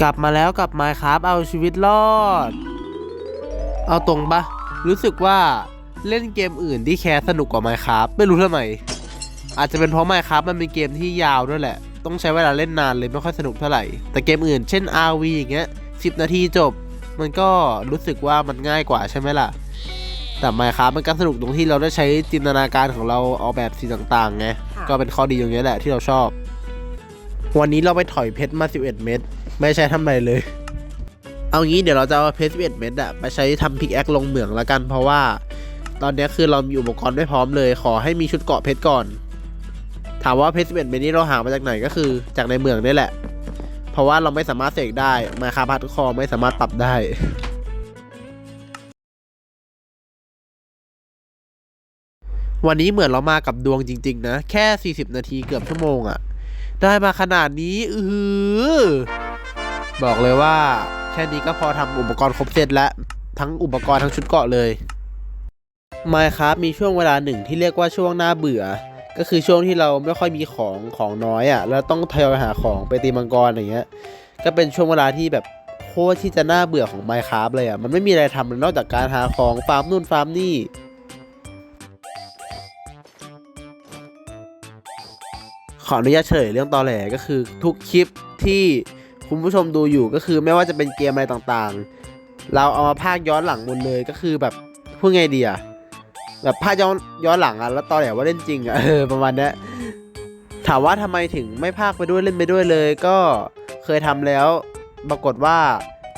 กลับมาแล้วกับ Minecraft เอาชีวิตรอด เอาตรงปะรู้สึกว่าเล่นเกมอื่นที่แคสสนุกกว่า Minecraft ไม่รู้ทำไม อาจจะเป็นเพราะ Minecraft มันเป็นเกมที่ยาวด้วยแหละ ต้องใช้เวลาเล่นนานเลยไม่ค่อยสนุกเท่าไหร่ แต่เกมอื่นเช่น RV อย่างเงี้ย10 นาทีจบ มันก็รู้สึกว่ามันง่ายกว่าใช่ไหมล่ะ แต่ Minecraft มันก็สนุกตรงที่เราได้ใช้จินตนาการของเราออกแบบสิ่งต่างๆไงก็เป็นข้อดีตรงนี้แหละที่เราชอบ วันนี้เราไปถอยเพชรมา 11 เม็ด ไม่ใช้ทำไรเลย เอางี้เดี๋ยวเราจะเอาเพชร11เม็ดอะไปใช้ทำพิกแอคลงเหมืองแล้วกัน เพราะว่า ตอนนี้คือเรามีอุปกรณ์ไม่พร้อมเลย ขอให้มีชุดเกาะเพชรก่อน ถามว่าเพชร11เม็ดนี้เราหามาจากไหนก็คือจากในเมืองนี่แหละ เพราะว่าเราไม่สามารถเสกได้มาคาพัดคอไม่สามารถปรับได้วันนี้เหมือนเรามากับดวงจริง ๆ นะ แค่ 40 นาทีเกือบชั่วโมงอะได้มาขนาดนี้ อือ บอกเลยว่าแค่นี้ก็พอทำอุปกรณ์ครบเซตแล้วทั้งอุปกรณ์ทั้งชุดเกาะเลย Minecraft มีช่วงเวลาหนึ่งที่เรียกว่าช่วงหน้าเบื่อ ก็คือช่วงที่เราไม่ค่อยมีของของน้อยอะ่ะแล้วต้องทยอยหาของไปตีมังกรอย่างเงี้ยก็เป็นช่วงเวลาที่แบบโคตรที่จะน่าเบื่อของ Minecraft เลยอะ่ะมันไม่มีอะไรทำเลยนอกจากการหาของฟาร์มนู่นฟาร์มนี่ขออนุญาตเฉลยเรื่องตอแหลก็คือทุกคลิปที่ คุณผู้ชมดูอยู่ก็คือไม่ว่าจะเป็นเกมอะไรต่างๆ เราเอามาพากย้อนหลังหมดเลยก็คือแบบพูดไงดีอะแบบพากย้อนย้อนหลังอะแล้วตอนแหลว่าเล่นจริงอะเออประมาณนี้ถามว่าทำไมถึงไม่พากไปด้วยเล่นไปด้วยเลย ก็เคยทำแล้ว ปรากฏว่า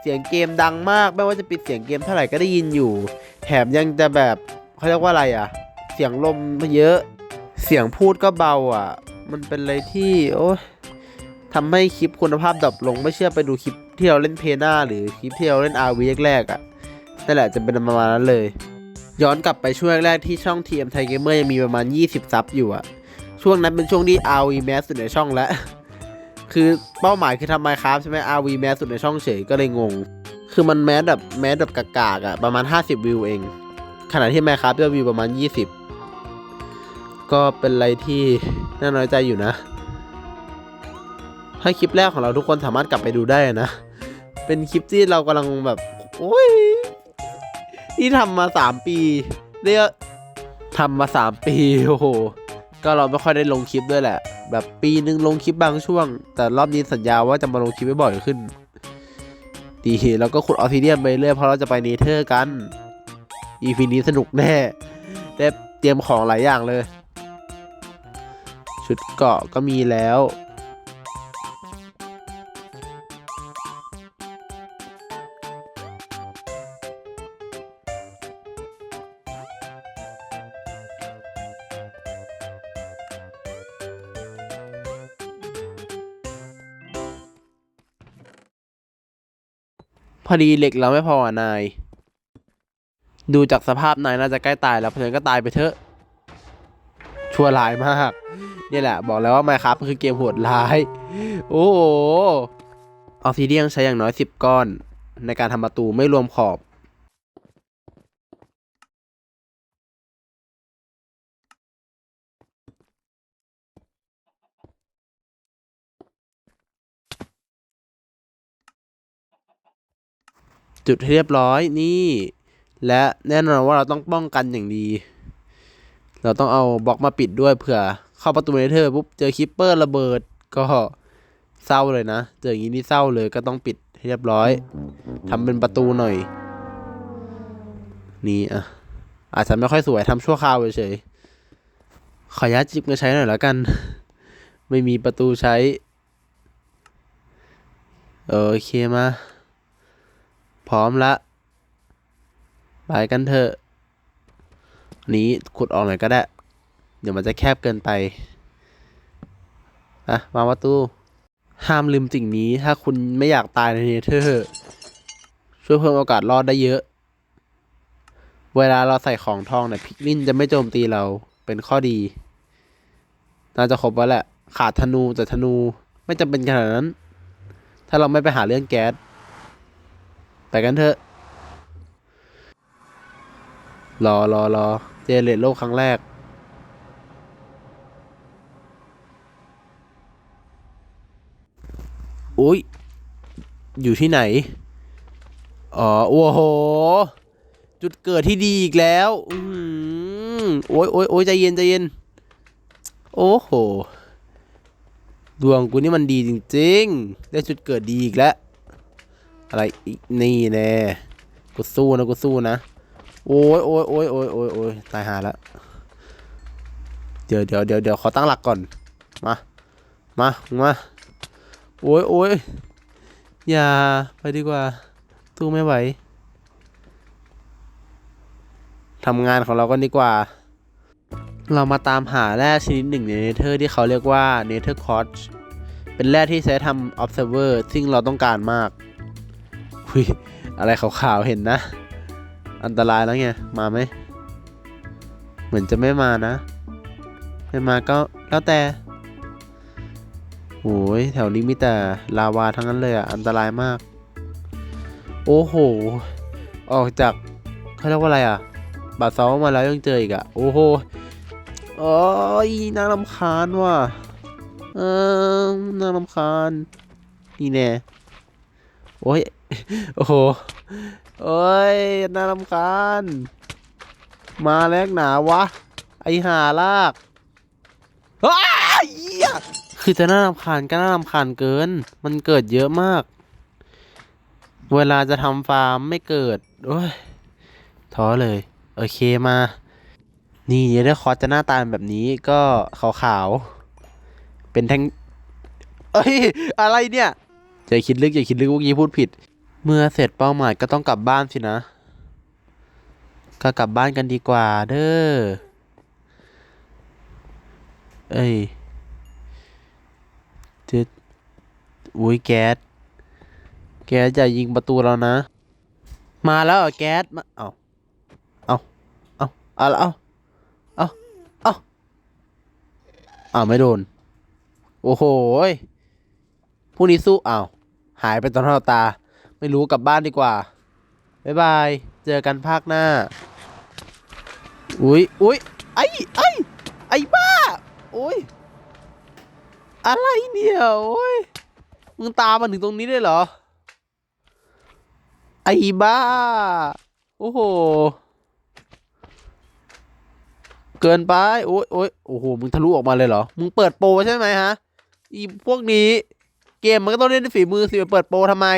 เสียงเกมดังมาก ไม่ว่าจะปิดเสียงเกมเท่าไหร่ก็ได้ยินอยู่ แถมยังจะแบบเขาเรียกว่าอะไรอะเสียงลมเยอะ เสียงพูดก็เบาอะ มันเป็นอะไรที่โอ้ ทำให้คลิปคุณภาพดรอปลงไม่เชื่อไปดูคลิปที่เราเล่นเพนาหรือคลิปที่เราเล่นอาวีแรกๆอะนั่นแหละจะเป็นประมาณนั้นเลย ย้อนกลับไปช่วงแรกที่ช่อง TM Thai Gamer ยังมีประมาณ 20 ซับอยู่อะช่วงนั้นเป็นช่วงที่ RV แมสสุดในช่องแล้วคือเป้าหมายคือทำไมครับใช่ไหม RV แมสสุดในช่องเฉยก็เลยงง คือมันแมสแบบแมสแบบกากๆอะประมาณ 50 วิวเอง ขณะที่แมครับยอดวิวประมาณ 20 ก็เป็นอะไรที่น่าน้อยใจอยู่นะ ถ้าคลิปแรกของเราทุกคนสามารถกลับไปดูได้นะ เป็นคลิปที่เรากำลังแบบ โอ้ย ที่ทำมาสามปีเรียกทำมาสามปีโอ้โห ก็เราไม่ค่อยได้ลงคลิปด้วยแหละ แบบปีนึงลงคลิปบางช่วง แต่รอบนี้สัญญาว่าจะมาลงคลิปบ่อยขึ้น ดีแล้วก็ขุดออทิเดียมไปเรื่อยเพราะเราจะไปเนเธอร์กัน อีพีนี้สนุกแน่ ได้เตรียมของหลายอย่างเลย ชุดเกาะก็มีแล้ว พอดีเหล็กเราไม่พอนาย ดูจากสภาพนายน่าจะใกล้ตายแล้วเพราะฉะนั้นก็ตายไปเถอะ ชั่วร้ายมาก นี่แหละ บอกแล้วว่าไมครับคือเกมโหดร้าย โอ้โหออกซิเดียนใช้อย่างน้อย 10 ก้อน ในการทำประตูไม่รวมขอบ จุดให้เรียบร้อยนี่ และแน่นอนว่าเราต้องป้องกันอย่างดี เราต้องเอาบล็อกมาปิดด้วยเผื่อเข้าประตูเนเธอร์ปุ๊บเจอคิปเปอร์ระเบิดก็เศร้าเลยนะ เจออย่างนี้นี่เศร้าเลยก็ต้องปิดให้เรียบร้อยทำเป็นประตูหน่อย นี่อะอาจจะไม่ค่อยสวยทำชั่วคราวเฉยขออนุญาจิบมาใช้หน่อยแล้วกัน ไม่มีประตูใช้ โอเคมา พร้อมละ ไปกันเถอะ นี้ขุดออกหน่อยก็ได้ เดี๋ยวมันจะแคบเกินไปอะวางประตูห้ามลืมสิ่งนี้ ถ้าคุณไม่อยากตายในเนเธอร์ช่วยเพิ่มโอกาสรอดได้เยอะ เวลาเราใส่ของทองเนี่ยพิกลินจะไม่โจมตีเราเป็นข้อดี น่าจะครบแล้วแหละ ขาดธนูแต่ธนูไม่จำเป็นขนาดนั้น ถ้าเราไม่ไปหาเรื่องแก๊ส ไปกันเถอะ รอรอรอเจเลตโลกครั้งแรก อุ้ย อยู่ที่ไหน อ๋อ โอ้โห จุดเกิดที่ดีอีกแล้ว อืมโอ้ยโอ้ยโอ้ยใจเย็นใจเย็น โอ้โห ดวงกูนี่มันดีจริง ๆ ได้จุดเกิดดีอีกแล้ว อะไรอีกนี่แน่กูสู้นะกูสู้นะ โอ้ยโอ้ยโอ้ยโอ้ยโอ้ยโอ้ยตายหาแล้วเดี๋ยวเดี๋ยวเดี๋ยวเดี๋ยวขอตั้งหลักก่อน มา มา มา โอ้ยโอ้ยอย่าไปดีกว่าสู้ไม่ไหวทำงานของเรากันดีกว่า เรามาตามหาแร่ชนิดหนึ่งในเนเธอร์ที่เขาเรียกว่าเนเธอร์คอร์เป็นแร่ที่ใช้ทำ observer ซึ่งเราต้องการมาก ยอะไรขาวๆเห็นนะ อันตรายแล้วไง มาไหม เหมือนจะไม่มานะ ไม่มาก็แล้วแต่โอ้ยแถวนี้มีแต่ลาวาทั้งนั้นเลยอะ อันตรายมาก โอ้โห ออกจากเขาเรียกว่าอะไรอะ บาดเซามาแล้วยังเจออีกอะ โอ้โหโอ้ยน่ารำคาญว่ะ เออน่ารำคาญนี่แน่ โอ้ย โอ้โห โอ้ย น่ารำคาญ มาแลกหนาวะ ไอหาลากอ้าเหี้ยคือจะน่ารำคาญก็น่ารำคาญเกิน มันเกิดเยอะมาก เวลาจะทำฟาร์มไม่เกิด โอ้ย ท้อเลย โอเคมา นี่เดอร์คอสจะหน้าตาแบบนี้ก็ขาวๆ เป็นแท่งเอ้ย อะไรเนี่ย อย่าคิดลึกอย่าคิดลึกเมื่อกี้พูดผิด เมื่อเสร็จเป้าหมายก็ต้องกลับบ้านสินะ ก็กลับบ้านกันดีกว่าเด้อ เอ้ยจะอุ้ยแก๊ส แก๊สจะยิงประตูเรานะ มาแล้วเหรอแก๊ส มาเอาเอาเอาเอาแล้วเอาเอาเอาเอาไม่โดน โอ้โหยพรุ่งนี้สู้เอ้า หายไปตอนเราตา ไม่รู้กลับบ้านดีกว่า บ๊ายบาย เจอกันภาคหน้า อุ้ยอุ้ยไอ้ไอ้ไอ้บ้า อุ้ย อะไรเนี่ยโอ้ย มึงตามมาถึงตรงนี้ได้เหรอ ไอ้บ้า โอ้โห เกินไป โอ้ยโอ้ยโอ้โห มึงทะลุออกมาเลยเหรอ มึงเปิดโปรใช่ไหมฮะ อีพวกนี้ เกมมันก็ต้องเล่นด้วยฝีมือสิไปเปิดโปรทำไม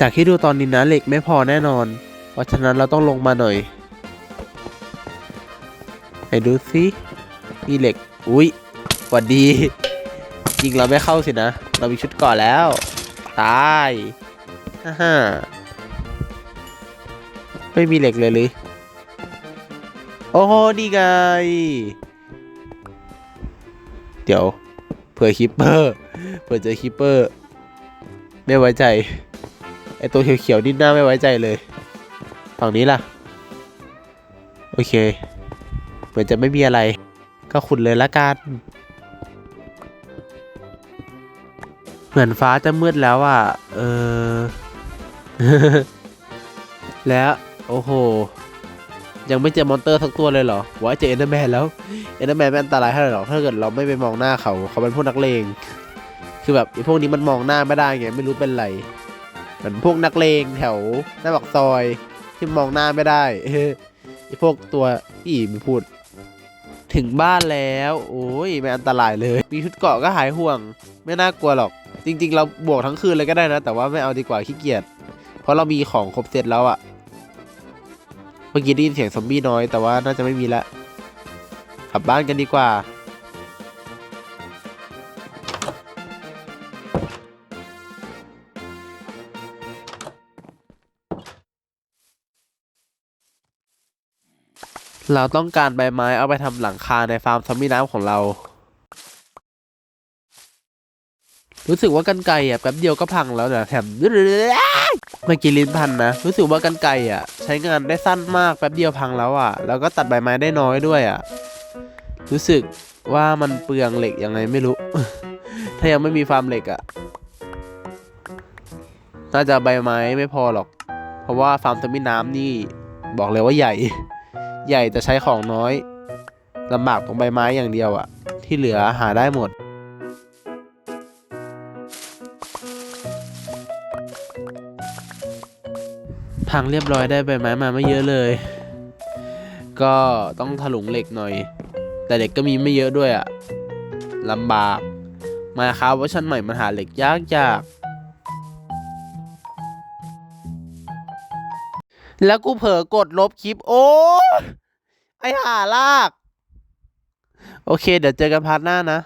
จากที่ดูตอนนี้นะเหล็กไม่พอแน่นอน เพราะฉะนั้นเราต้องลงมาหน่อยไหนดูสิมีเหล็ก อุ้ยหวัดดียิงเราไม่เข้าสินะ เรามีชุดก่อนแล้ว ตายฮ่าฮ่าไม่มีเหล็กเลยหรือ อ้โหนี่ไง เดี๋ยวเผื่อคิปเปอร์เผื่อเจอคิปเปอร์ ไม่ไว้ใจ ไอตัวเขียวๆนี่หน่าไม่ไว้ใจเลย ฝั่งนี้ล่ะ โอเค เหมือนจะไม่มีอะไร ก็ขุดเลยละกัน เหมือนฟ้าจะมืดแล้วอะ เออ แล้ว โอ้โห ยังไม่เจอมอนเตอร์สักตัวเลยเหรอว่าเจอเอนเดอร์แมนแล้ว เอนเดอร์แมนไม่อันตรายเท่าไหร่หรอกถ้าเกิดเราไม่ไปมองหน้าเขา เขาเป็นพวกนักเลง คือแบบไอ้พวกนี้มันมองหน้าไม่ได้ไง ไม่รู้เป็นไร เหมือนพวกนักเลงแถวหน้าปากซอยที่มองหน้าไม่ได้ไอ้พวกตัวอีไม่พูด ถึงบ้านแล้ว โอ้ยไม่อันตรายเลย มีชุดเกาะก็หายห่วง ไม่น่ากลัวหรอก จริง ๆ เราบวกทั้งคืนเลยก็ได้นะ แต่ว่าไม่เอาดีกว่าขี้เกียจ เพราะเรามีของครบเซตแล้วอะ มื่อกี้ได้ยินเสียงซอมบี้น้อยแต่ว่าน่าจะไม่มีละกลับบ้านกันดีกว่า เราต้องการใบไม้เอาไปทำหลังคาในฟาร์มซอมบี้น้ำของเรา รู้สึกว่ากันไก่อะแป๊บเดียวก็พังแล้วนะแถมเมื่อกี้ลิ้นพันนะ รู้สึกว่ากันไก่อะ ใช้งานได้สั้นมากแป๊บเดียวพังแล้วอะ แล้วก็ตัดใบไม้ได้น้อยด้วยอะ รู้สึกว่ามันเปลืองเหล็กยังไงไม่รู้ ถ้ายังไม่มีฟาร์มเหล็กอะ น่าจะใบไม้ไม่พอหรอก เพราะว่าฟาร์มซอมบี้น้ำนี่บอกเลยว่าใหญ่ ใหญ่แต่ใช้ของน้อยลำบากตรงใบไม้อย่างเดียวอะที่เหลือหาได้หมด พังเรียบร้อยได้ใบไม้มาไม่เยอะเลย ก็ต้องถลุงเหล็กหน่อย แต่เหล็กก็มีไม่เยอะด้วยอะลำบากมาครับว่าชั้นใหม่มันหาเหล็กยากยากแล้วกูเผลอกดลบคลิป โอ้ไอหาลาก โอเค เดี๋ยวเจอกันพาร์ทหน้านะ